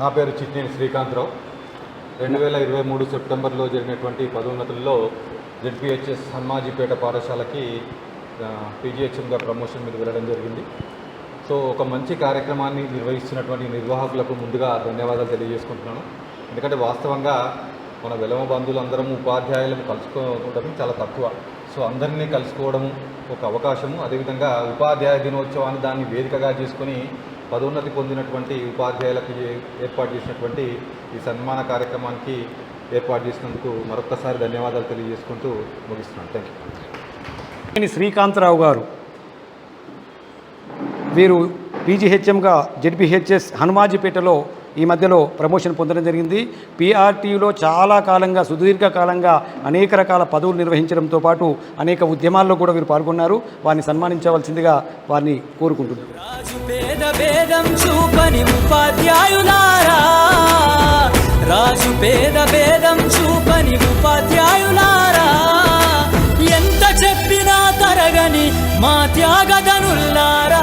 నా పేరు చిట్నేని శ్రీకాంత్రావు. రెండు వేల ఇరవై మూడు సెప్టెంబర్లో జరిగినటువంటి పదోన్నతుల్లో జెడ్పిహెచ్ఎస్ హన్మాజీపేట పాఠశాలకి పీజీహెచ్ఎంగా ప్రమోషన్ మీద వెళ్ళడం జరిగింది. సో ఒక మంచి కార్యక్రమాన్ని నిర్వహిస్తున్నటువంటి నిర్వాహకులకు ముందుగా ధన్యవాదాలు తెలియజేసుకుంటున్నాను. ఎందుకంటే వాస్తవంగా మన వెలమ బంధువులందరం ఉపాధ్యాయులను కలుసుకోవడం చాలా తక్కువ. సో అందరినీ కలుసుకోవడం ఒక అవకాశము. అదేవిధంగా ఉపాధ్యాయ దినోత్సవాన్ని దాన్ని వేదికగా చేసుకొని పదోన్నతి పొందినటువంటి ఉపాధ్యాయులకు ఏ- ఏర్పాటు చేసినటువంటి ఈ సన్మాన కార్యక్రమానికి ఏర్పాటు చేసినందుకు మరొక్కసారి ధన్యవాదాలు తెలియజేసుకుంటూ ముగిస్తున్నాను. థ్యాంక్ యూ శ్రీకాంతరావు గారు. వీరు పీజీహెచ్ఎంగా జడ్పీహెచ్ఎస్ హనుమాజీపేటలో ఈ మధ్యలో ప్రమోషన్ పొందడం జరిగింది. పీఆర్టీలో చాలా కాలంగా సుదీర్ఘ కాలంగా అనేక రకాల పదవులు నిర్వహించడంతో పాటు అనేక ఉద్యమాల్లో కూడా వీరు పాల్గొన్నారు. వారిని సన్మానించవలసిందిగా వారిని కోరుకుంటున్నారు రాజు పేద భేదం చూపని ఉపాధ్యాయులారా. రాజు ఉపాధ్యాయులారా. ఎంత చెప్పినా తరగని మా త్యాగదనుల్లారా